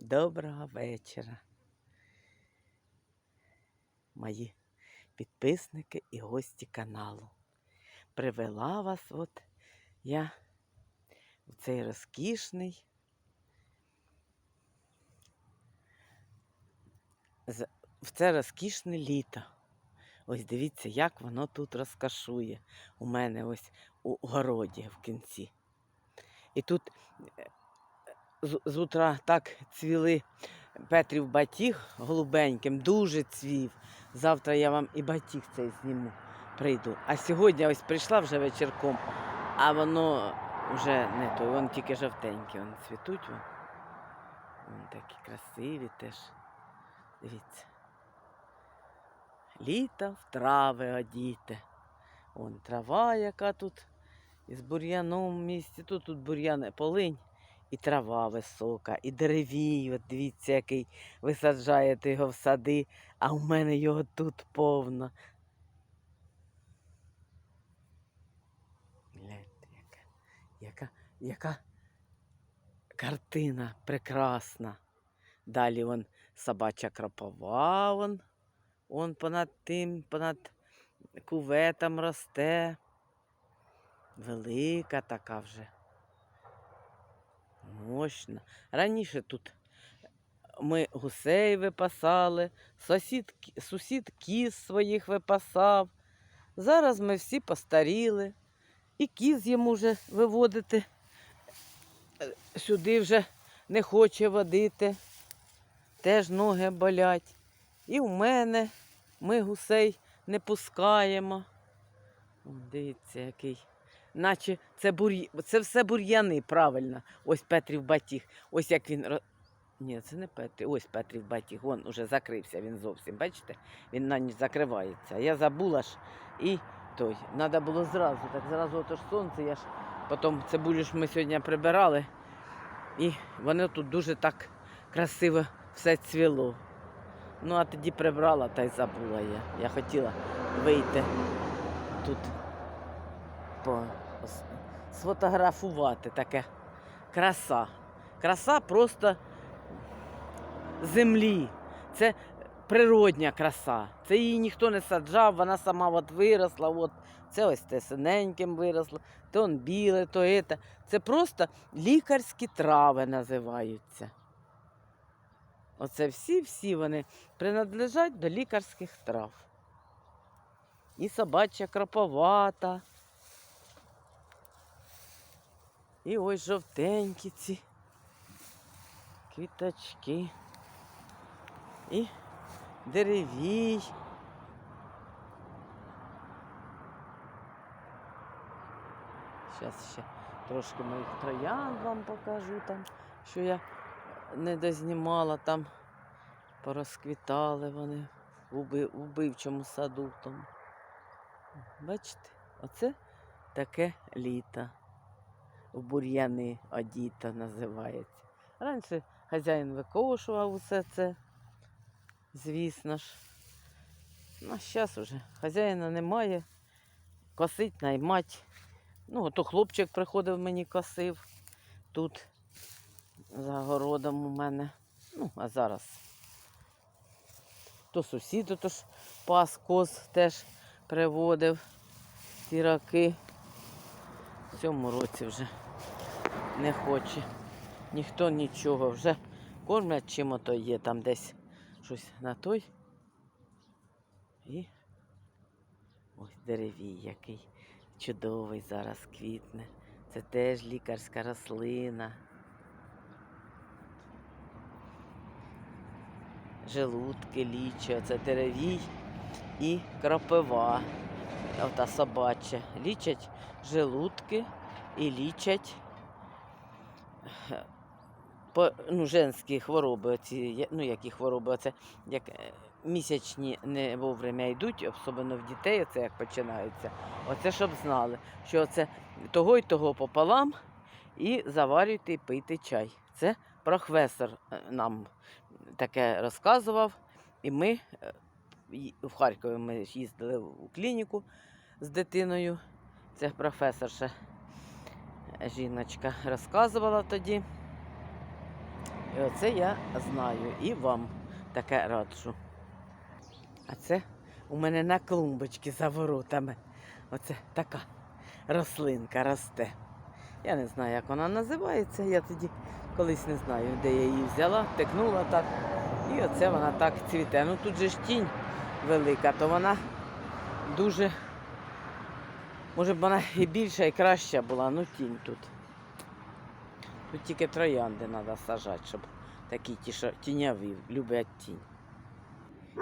Доброго вечора. Мої підписники і гості каналу. Привела вас от я в цей розкішний. В це розкішне літо. Ось дивіться, як воно тут розкашує. У мене ось у городі в кінці. І тут е, з, з утра так цвіли Петрів батіг голубеньким, дуже цвів. Завтра я вам і батіг цей зніму, прийду. А сьогодні ось прийшла вже вечірком, а воно вже не той, вон тільки жовтенькі, вон цвітуть. Вон. Вон такі красиві теж. Дивіться. Літо в трави одіте. Вон трава, яка тут із бур'яном в місті. Тут, тут бур'ян полинь. І трава висока, і деревій, от дивіться, який ви саджаєте його в сади, а у мене його тут повно. Гляньте, яка, яка, яка картина прекрасна. Далі вон собача кропова, вон, вон понад тим, понад куветом росте. Велика така вже. Мощна. Раніше тут ми гусей випасали, сусід, сусід кіз своїх випасав. Зараз ми всі постаріли, і кіз йому вже виводити е, сюди вже не хоче водити. Теж ноги болять. І в мене ми гусей не пускаємо. Дивіться, який. Наче це, бур'я... це все бур'яни, правильно. Ось Петрів батіг. Ось як він. Ні, це не Петрів. Ось Петрів батіг. Вон уже закрився він зовсім. Бачите? Він на ніч закривається. Я забула ж і той. Треба було зразу. Так зразу ото ж сонце. Я ж потім цибулю ж ми сьогодні прибирали. І воно тут дуже так красиво все цвіло. Ну, а тоді прибрала та й забула я. Я хотіла вийти тут по, сфотографувати таке краса. Краса просто землі. Це природня краса. Це її ніхто не саджав, вона сама от виросла. От. Це ось те синеньким виросло, то он біле, то це. Це просто лікарські трави називаються. Оце всі-всі вони принадлежать до лікарських трав. І собача кроповата. І ось жовтенькі ці квіточки. І деревій. Зараз ще трошки моїх троян вам покажу там, що я не дознімала там. Порозквітали вони в убивчому саду тому. Бачите, оце таке літо. В бур'яни одіта називається. Раніше хазяїн викошував усе це, звісно ж. Ну, зараз уже хазяїна немає. Косить наймать. Ну, то хлопчик приходив мені косив тут за городом у мене. Ну, а зараз. То сусід тож пас коз теж приводив ці роки. В цьому році вже не хоче. Ніхто нічого вже кормлять, чим ото є там десь щось на той. І ось деревій який чудовий зараз квітне. Це теж лікарська рослина. Желудки лічать, це деревій і кропива. Ота собача. Лічать желудки і лічать ну, женські хвороби, оці, я- ну які хвороби, оце як е, місячні не вовремя йдуть, особливо в дітей, це як починаються. Оце щоб знали, що це того й того пополам і заварюйте і пийте чай. Це професор е, нам таке розказував. І ми е, в Харкові ми їздили у клініку з дитиною. Це професорша жіночка розказувала тоді. І оце я знаю і вам таке раджу. А це у мене на клумбочці за воротами. Оце така рослинка росте. Я не знаю, як вона називається. Я тоді колись не знаю, де я її взяла, тикнула так. І оце вона так цвіте. Ну тут же ж тінь велика, то вона дуже. Може б вона і більша, і краща була, ну тінь тут. Тут тільки троянди треба сажати, щоб такі ті, що тіньові, люблять тінь.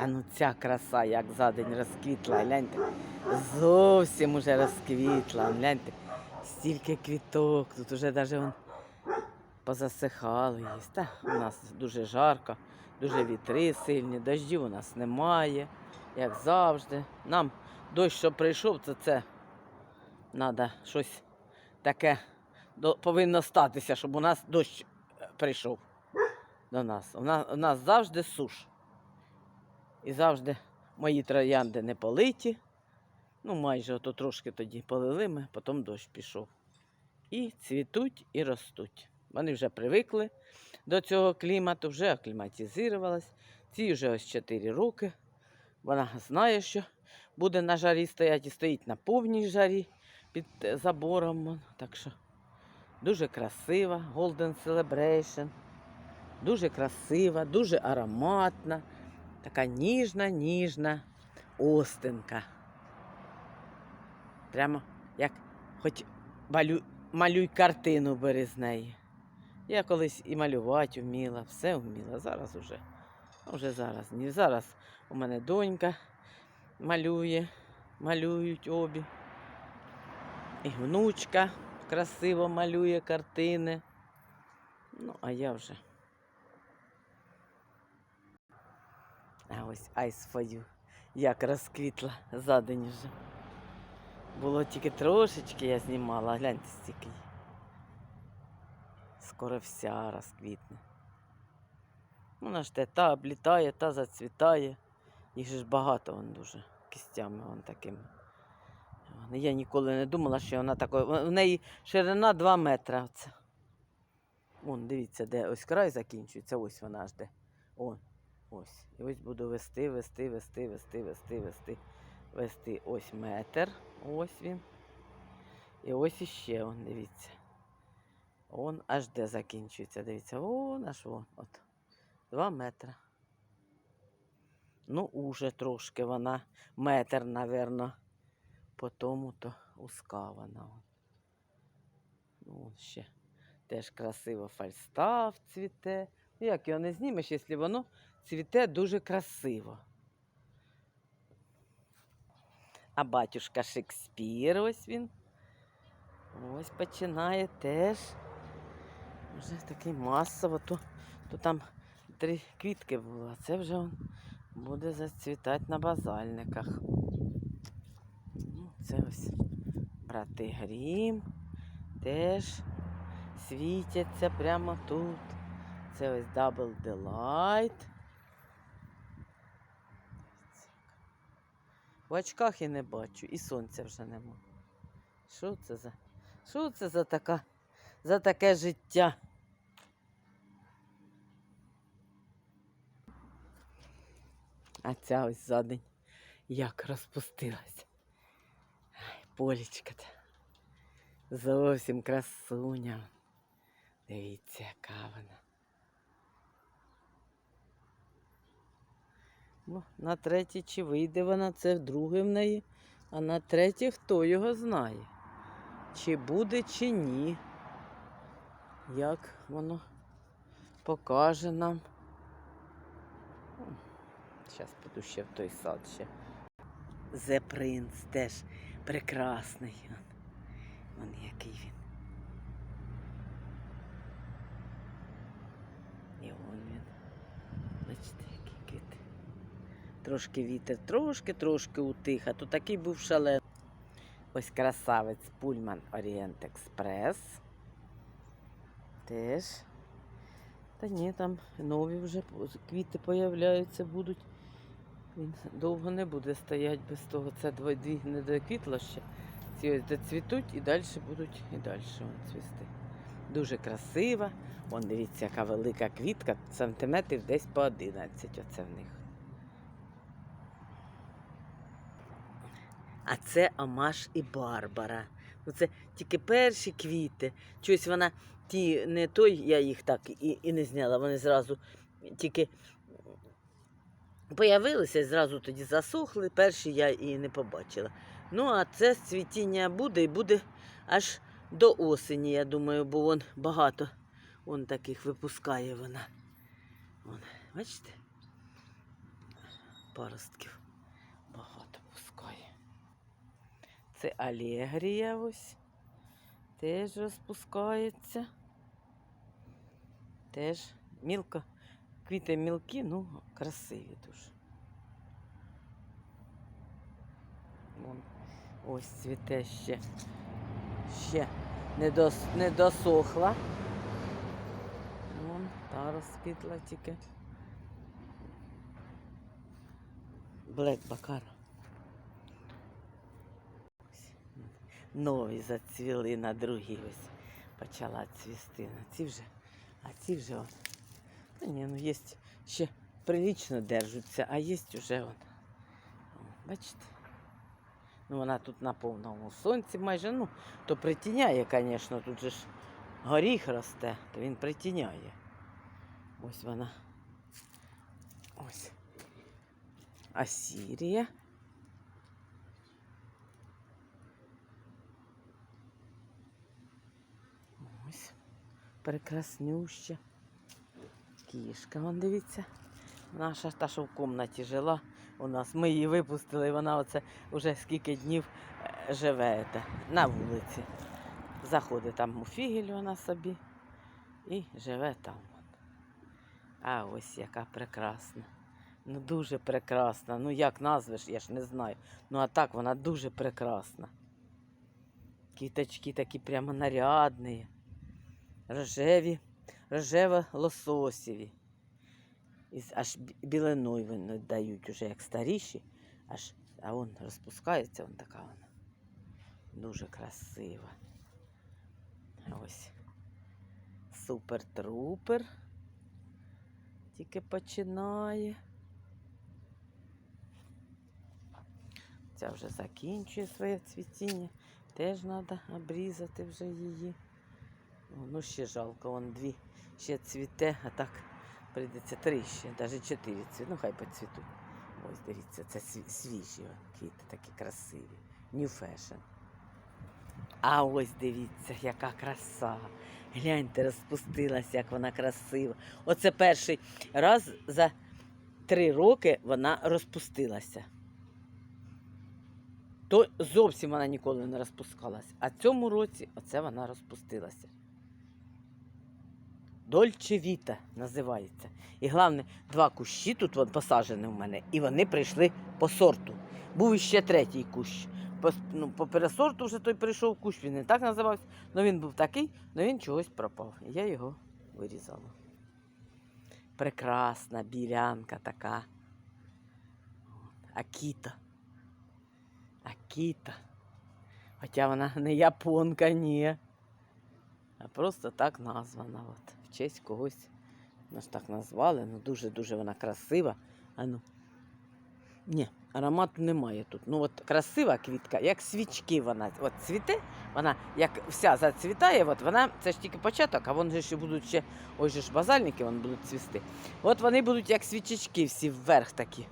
А ну ця краса, як за день розквітла, гляньте. Зовсім уже розквітла. Гляньте, стільки квіток, тут уже навіть позасихали є. Та у нас дуже жарко, дуже вітри сильні, дощів у нас немає, як завжди. Нам дощ, що прийшов, то це треба щось таке повинно статися, щоб у нас дощ е, прийшов до нас. У нас, у нас завжди суш. І завжди мої троянди не политі. Ну, майже ото трошки тоді полили ми, потім дощ пішов. І цвітуть, і ростуть. Вони вже привикли до цього клімату, вже акліматизувалась. Ці вже ось 4 роки. Вона знає, що буде на жарі стояти і стоїть на повній жарі під е, забором. Так що дуже красива, Golden Celebration. Дуже красива, дуже ароматна. Така ніжна, ніжна остинка. Прямо як хоч малю, малюй картину бери з неї. Я колись і малювати вміла, все вміла. Зараз уже. а Вже зараз. Ні, зараз у мене донька малює, малюють обі. І внучка красиво малює картини. Ну, а я вже. А ось for як розквітла за день вже. Було тільки трошечки я знімала, гляньте стільки. Скоро вся розквітне. Вона ж те та облітає, та зацвітає. Їх ж багато вон дуже кістями вон такими. Я ніколи не думала, що вона такою. В неї ширина 2 метри. Оце. Вон, дивіться, де ось край закінчується, ось вона аж де. О, ось. І ось буду вести, вести, вести, вести, вести, вести, вести. Ось метр. Ось він. І ось іще, он, дивіться. Он аж де закінчується. Дивіться, вон аж вон. От. Два метри. Ну, уже трошки вона метр, напевно, по тому то узка Ну, ще теж красиво фальстав цвіте. Ну, Як його не знімеш, якщо воно цвіте дуже красиво. А батюшка Шекспір, ось він. Ось починає теж. Вже такий масово, то, то там три квітки було, а це вже буде зацвітати на базальниках. Це ось брати Грім теж світяться прямо тут. Це ось Double Delight. В очках я не бачу, і сонця вже нема. Що це за? Що це за така, за таке життя? А ця ось за день як розпустилась. Полічка. Зовсім красуня. Дивіться, яка вона. Ну, на третій чи вийде вона, це друге в неї. А на третє хто його знає. Чи буде, чи ні. Як воно покаже нам. Зараз піду ще в той сад ще. The Prince теж прекрасний. Вон який він. І вон він. Бачите, який квіт. Трошки вітер, трошки, трошки утих, а то такий був шалений. Ось красавець Пульман Орієнт Експрес. Теж. Та ні, там нові вже квіти появляються, будуть. Він довго не буде стояти без того. Це дві не доквітло ще. Ці ось доцвітуть і далі будуть і далі цвісти. Дуже красива. Вон дивіться, яка велика квітка, сантиметрів десь по 11 оце в них. А це Амаш і Барбара. Ну, це тільки перші квіти. Щось вона ті не той, я їх так і, і не зняла. Вони зразу тільки появилися зразу тоді засохли. Перші я і не побачила. Ну, а це цвітіння буде і буде аж до осені, я думаю, бо вон багато вон таких випускає вона. Вон, бачите? Паростків багато пускає. Це алегрія ось. Теж розпускається. Теж мілко. Квіти мілкі, ну, красиві дуже. Вон, ось цвіте ще. Ще не, дос, не досохла. Вон, та розквітла тільки. Блек Бакара. Нові зацвіли на другій ось. Почала цвісти. На ці вже, а ці вже он. Ні, ну є ще прилічно держаться, а є вже он. Бачите? Ну, вона тут на повному сонці майже, ну, то притіняє, звісно, тут же ж горіх росте, то він притіняє. Ось вона. Ось. Асірія. Ось. Прекраснюща. Кішка, вон дивіться. Наша та, що в кімнаті жила у нас. Ми її випустили, вона оце вже скільки днів е, живе це, на вулиці. Заходить там у фігель вона собі і живе там. А ось яка прекрасна. Ну дуже прекрасна. Ну як назвеш, я ж не знаю. Ну а так вона дуже прекрасна. Кіточки такі прямо нарядні, рожеві, рожево-лососєві. Із аж бі- білиною вони дають уже як старіші, аж, а вон розпускається, вон така вона. Дуже красива. Ось. Супер-трупер. Тільки починає. Ця вже закінчує своє цвітіння. Теж треба обрізати вже її. Ну, ще жалко, вон дві ще цвіте, а так прийдеться три ще, навіть чотири цвіт. Ну, хай поцвітуть. Ось дивіться, це свіжі квіти такі красиві. New fashion. А ось дивіться, яка краса. Гляньте, розпустилася, як вона красива. Оце перший раз за три роки вона розпустилася. То зовсім вона ніколи не розпускалася. А цьому році оце вона розпустилася. Дольче Віта називається. І головне, два кущі тут от посаджені в мене, і вони прийшли по сорту. Був іще третій кущ. По, ну, по пересорту вже той прийшов кущ, він не так називався, але він був такий, але він чогось пропав. І я його вирізала. Прекрасна білянка така. Акіта. Акіта. Хоча вона не японка, ні. А просто так названа. От, честь когось нас так назвали. Ну дуже-дуже вона красива. А ну. Ні, аромату немає тут. Ну от красива квітка, як свічки вона. От цвіте, вона як вся зацвітає, от вона, це ж тільки початок, а вони ще будуть ще, ось же ж базальники вони будуть цвісти. От вони будуть як свічечки всі вверх такі.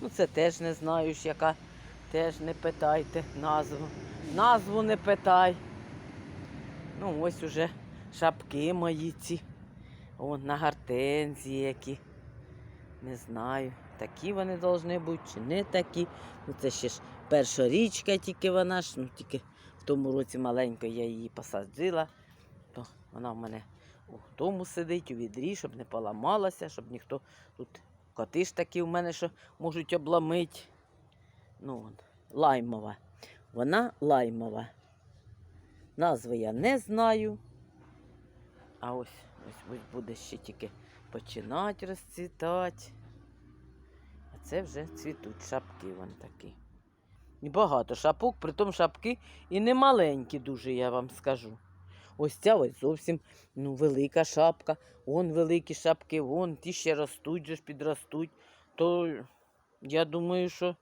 Ну це теж не знаю, яка. Теж не питайте назву. Назву не питай. Ну, ось уже шапки мої ці. О, на гортензії які. Не знаю, такі вони повинні бути чи не такі. Ну, це ще ж перша річка, тільки вона ж, ну тільки в тому році маленько я її посадила, то вона в мене у тому сидить, у відрі, щоб не поламалася, щоб ніхто тут коти ж такі в мене, що можуть обламити. Ну, лаймова. Вона лаймова. Назви я не знаю. А ось, ось, ось буде ще тільки починати розцвітати. А це вже цвітуть шапки вон такі. І багато шапок, притом шапки і не маленькі дуже, я вам скажу. Ось ця ось зовсім ну, велика шапка, вон великі шапки, вон ті ще ростуть, ж підростуть. То я думаю, що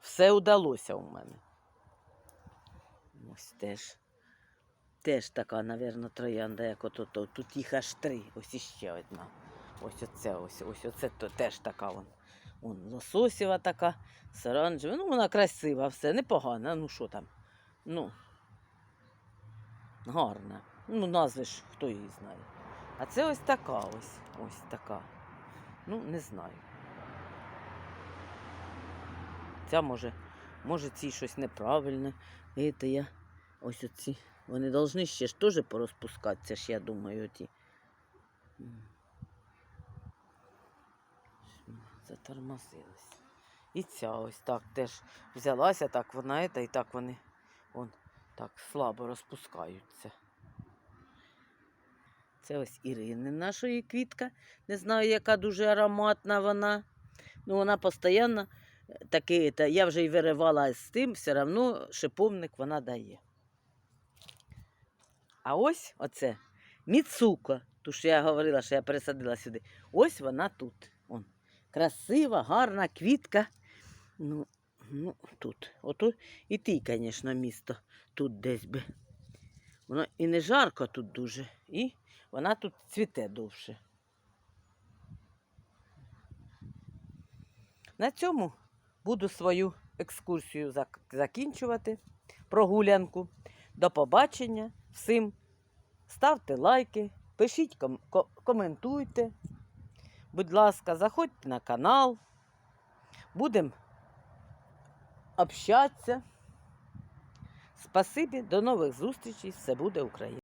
все вдалося у мене. Ось теж. Теж така, мабуть, троянда, як ото. то. Тут їх аж три. Ось іще одна. Ось оце, ось, ось оце то теж така вон. Вон лососєва така, з оранжевою. Ну, вона красива, все, непогана. Ну що там? Ну, гарна. Ну, назви ж, хто її знає. А це ось така ось. Ось така. Ну, не знаю. Ця може, може цій щось неправильне. Це я ось оці. Вони повинні ще ж теж порозпускатися, ж, я думаю, оті. М. Затормозилась. І ця ось так теж взялася, так вона це, і так вони вон, так слабо розпускаються. Це ось Ірини нашої квітка. Не знаю, яка дуже ароматна вона. Ну, вона постійно таки, та, я вже й виривала з тим, все одно шиповник вона дає. А ось оце Міцуко, ту, що я говорила, що я пересадила сюди. Ось вона тут. Он. Красива, гарна квітка. Ну, ну тут. Ото і ти, звісно, місто тут десь би. Воно і не жарко тут дуже, і вона тут цвіте довше. На цьому буду свою екскурсію закінчувати, прогулянку. До побачення всім. Ставте лайки, пишіть, ком- коментуйте. Будь ласка, заходьте на канал. Будемо общатися. Спасибі, до нових зустрічей. Все буде Україна.